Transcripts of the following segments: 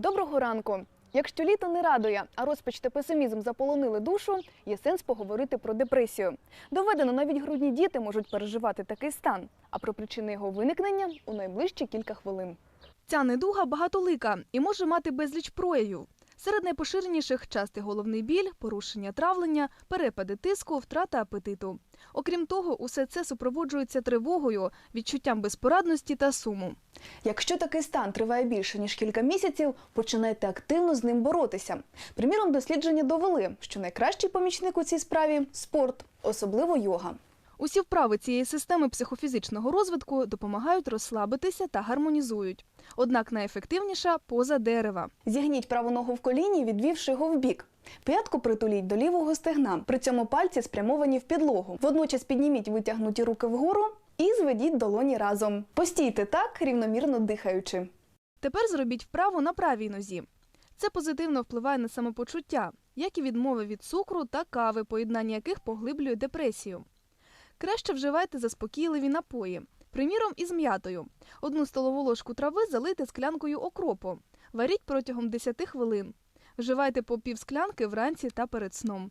Доброго ранку! Якщо літо не радує, а розпач та песимізм заполонили душу, є сенс поговорити про депресію. Доведено, навіть грудні діти можуть переживати такий стан. А про причини його виникнення у найближчі кілька хвилин. Ця недуга багатолика і може мати безліч проявів. Серед найпоширеніших частий головний біль, порушення травлення, перепади тиску, втрата апетиту. Окрім того, усе це супроводжується тривогою, відчуттям безпорадності та суму. Якщо такий стан триває більше ніж кілька місяців, починайте активно з ним боротися. Приміром, дослідження довели, що найкращий помічник у цій справі спорт, особливо йога. Усі вправи цієї системи психофізичного розвитку допомагають розслабитися та гармонізують. Однак найефективніша поза дерева. Зігніть праву ногу в коліні, відвівши його вбік. П'ятку притуліть до лівого стегна. При цьому пальці спрямовані в підлогу. Водночас підніміть витягнуті руки вгору і зведіть долоні разом. Постійте так, рівномірно дихаючи. Тепер зробіть вправу на правій нозі. Це позитивно впливає на самопочуття, як і відмови від цукру та кави, поєднання яких поглиблює депресію. Краще вживайте заспокійливі напої. Приміром, із м'ятою. Одну столову ложку трави залийте склянкою окропу. Варіть протягом 10 хвилин. Вживайте по пів склянки вранці та перед сном.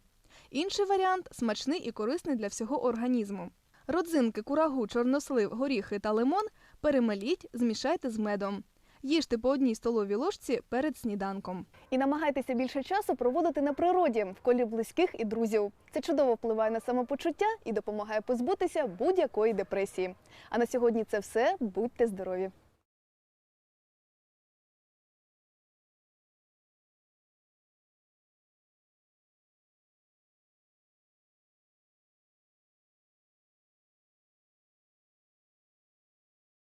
Інший варіант смачний і корисний для всього організму. Родзинки, курагу, чорнослив, горіхи та лимон перемеліть, змішайте з медом. Їжте по одній столовій ложці перед сніданком. І намагайтеся більше часу проводити на природі в колі близьких і друзів. Це чудово впливає на самопочуття і допомагає позбутися будь-якої депресії. А на сьогодні це все. Будьте здорові!